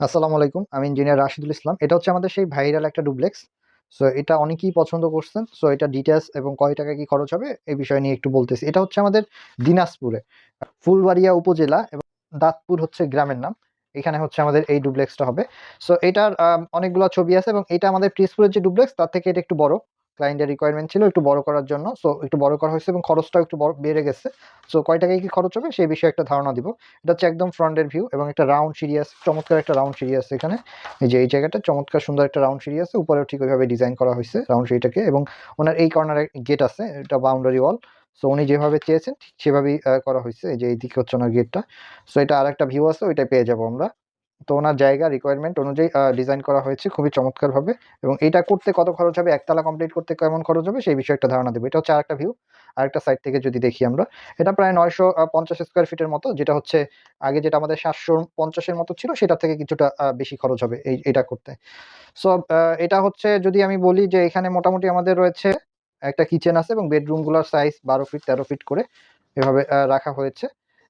আসসালামু আলাইকুম, আমি ইঞ্জিনিয়ার রাশিদুল ইসলাম। এটা হচ্ছে আমাদের সেই ভাইরাল একটা ডুপ্লেক্স সো এটা অনেকেই পছন্দ করছেন। সো এটা ডিটেলস এবং কয় টাকা কি খরচ হবে এই বিষয় নিয়ে একটু বলতেছি। এটা হচ্ছে আমাদের দিনাজপুরে, ফুলবাড়িয়া উপজেলা এবং দাঁতপুর হচ্ছে গ্রামের নাম। এখানে হচ্ছে আমাদের এই ডুপ্লেক্সটা হবে। সো এটার অনেকগুলো ছবি আছে এবং এটা আমাদের পিসপুরের যে ডুপ্লেক্স তার থেকে এটা একটু বড়। ক্লায়েন্টের রিকোয়ারমেন্ট ছিল একটু বড় করার জন্য। সো একটু বড় করা হয়েছে এবং খরচটাও একটু বড় গেছে। সো কয় টাকায় কি খরচ হবে? সেই বিষয়ে একটা ধারণা দিব। এটা হচ্ছে একদম ফ্রন্টের ভিউ এবং একটা রাউন্ড সিরিয়াস চমৎকার একটা রাউন্ড আছে এখানে। এই যে, এই জায়গাটা চমৎকার সুন্দর একটা রাউন্ড সিঁড়ি আছে। উপরেও ঠিক ওইভাবে ডিজাইন করা হয়েছে রাউন্ড সিঁড়িটাকে এবং ওনার এই কর্নারে গেট আছে, এটা বাউন্ডারি ওয়াল সো উনি যেভাবে চেয়েছেন, ঠিক সেভাবেই করা হয়েছে। এই যে, এইদিকে হচ্ছে ওনার গেটটা সো এটা আর একটা ভিউ আছে ওইটা পেয়ে যাব আমরা। তো ওনার জায়গা রিকোয়ারমেন্ট অনুযায়ী ডিজাইন করা হয়েছে খুবই চমৎকারভাবে এবং এটা করতে কত খরচ হবে, একতলা কমপ্লিট করতে কেমন খরচ হবে সেই বিষয়ে একটা ধারণা দেবো। এটা হচ্ছে আরেকটা ভিউ আরেকটা সাইড থেকে যদি দেখি আমরা। এটা প্রায় নয়শো পঞ্চাশ স্কোয়ার ফিটের মতো, যেটা হচ্ছে আগে যেটা আমাদের সাতশো পঞ্চাশের মতো ছিল, সেটা থেকে কিছুটা বেশি খরচ হবে এই এটা করতে। সো এটা হচ্ছে যদি আমি বলি যে এখানে মোটামুটি আমাদের রয়েছে একটা কিচেন আছে এবং বেডরুমগুলোর সাইজ বারো ফিট তেরো ফিট করে এভাবে রাখা হয়েছে।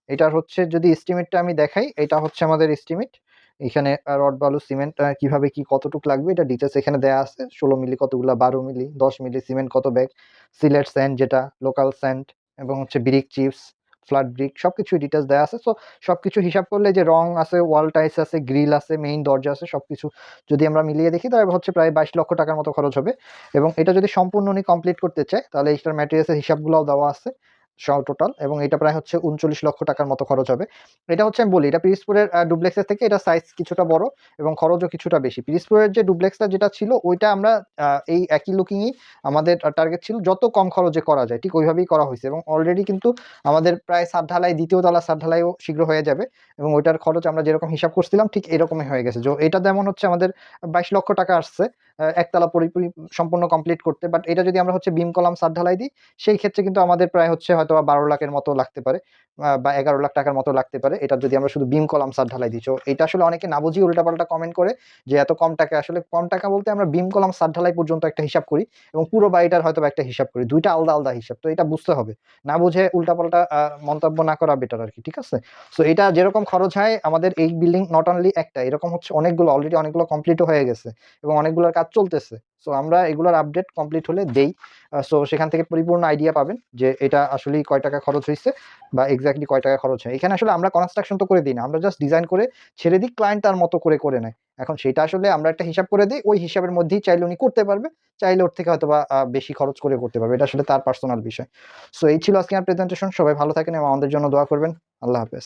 এটার হচ্ছে যদি এস্টিমেটটা আমি দেখাই, এটা হচ্ছে আমাদের এস্টিমেট এখানে রড বালু, সিমেন্ট কীভাবে কি কতটুক লাগবে, এটা ডিটেলস এখানে দেয়া আছে। ষোলো মিলি কতগুলা, বারো মিলি, দশ মিলি, সিমেন্ট কত ব্যাগ, সিলেট স্যান্ড যেটা লোকাল স্যান্ড এবং হচ্ছে ব্রিক চিপস ফ্ল্যাট ব্রিক সবকিছু ডিটেলস দেওয়া আছে। সো সব কিছু হিসাব করলে যে রং আছে ওয়াল টাইলস আছে গ্রিল আছে মেইন দরজা আছে সব কিছু যদি আমরা মিলিয়ে দেখি, তাহলে হচ্ছে প্রায় বাইশ লক্ষ টাকার মতো খরচ হবে। এবং এটা যদি সম্পূর্ণ উনি কমপ্লিট করতে চায়, তাহলে এটার ম্যাটেরিয়ালসের হিসাবগুলোও দেওয়া আছে। টোটাল এবং এটা প্রায় হচ্ছে উনচল্লিশ লক্ষ টাকার মতো খরচ হবে। এটা হচ্ছে আমি বলি, এটা পিরিসপুরের ডুপ্লেক্সের থেকে এটা সাইজ কিছুটা বড় এবং খরচও কিছুটা বেশি। পিরিসপুরের যে ডুপ্লেক্সটা যেটা ছিল, ওইটা আমরা এই একই লুকিংই আমাদের টার্গেট ছিল। যত কম খরচে করা যায়, ঠিক ওইভাবেই করা হয়েছে এবং অলরেডি কিন্তু আমাদের প্রায় সাত ঢালাই, দ্বিতীয় তলা সাত ঢালাইও শীঘ্র হয়ে যাবে এবং ওইটার খরচ আমরা যেরকম হিসাব করছিলাম, ঠিক এরকমই হয়ে গেছে। যে এটা যেমন হচ্ছে আমাদের বাইশ লক্ষ টাকা আসছে। একতলা পরিপূর্ণ সম্পূর্ণ কমপ্লিট করতে। বাট এটা যদি আমরা হচ্ছে বিম কলাম সাত ঢালাই দিই, সেই ক্ষেত্রে কিন্তু আমাদের প্রায় হচ্ছে হয়তো বারো লাখের মতো লাগতে পারে বা এগারো লাখ টাকার মতো লাগতে পারে। এটা যদি আমরা শুধু বিম কলাম সাত ঢালাই দিই। এটা আসলে অনেকে না বুঝিয়ে উল্টাপাল্টা কমেন্ট করে যে এত কম টাকা। আসলে কম টাকা বলতে আমরা বিম কলাম সাত ঢালাই পর্যন্ত একটা হিসাব করি এবং পুরো বাড়িটার হয়তো একটা হিসাব করি। দুইটা আলাদা আলাদা হিসাব। তো এটা বুঝতে হবে। না বুঝে উল্টাপাল্টা মন্তব্য না করা বেটার আর কি, ঠিক আছে? সো এটা যেরকম খরচ হয়, আমাদের এই বিল্ডিং নট অনলি একটা, এরকম হচ্ছে অনেকগুলো অলরেডি অনেকগুলো কমপ্লিটও হয়ে গেছে। এবং অনেকগুলোর কাজ চলতেছে। সো আমরা এগুলোর আপডেট কমপ্লিট হলে দেই। সো সেখান থেকে পরিপূর্ণ আইডিয়া পাবেন যে এটা আসলেই কয় টাকা খরচ হয়েছে বা এক্স্যাক্টলি কয় টাকা খরচ হয়। এখানে আসলে আমরা কনস্ট্রাকশন তো করে দিই না, আমরা জাস্ট ডিজাইন করে ছেড়ে দিই ক্লায়েন্ট তার মতো করে করে নেয়। এখন সেটা আসলে আমরা একটা হিসাব করে দিই, ওই হিসাবের মধ্যেই চাইলে উনি করতে পারবে, চাইলে ওর থেকে হয়তো বা বেশি খরচ করে করতে পারবে। এটা আসলে তার পার্সোনাল বিষয়। সো এই ছিল আজকে আমার প্রেজেন্টেশন সবাই ভালো থাকেন এবং আমাদের জন্য দোয়া করবেন। আল্লাহ হাফেজ।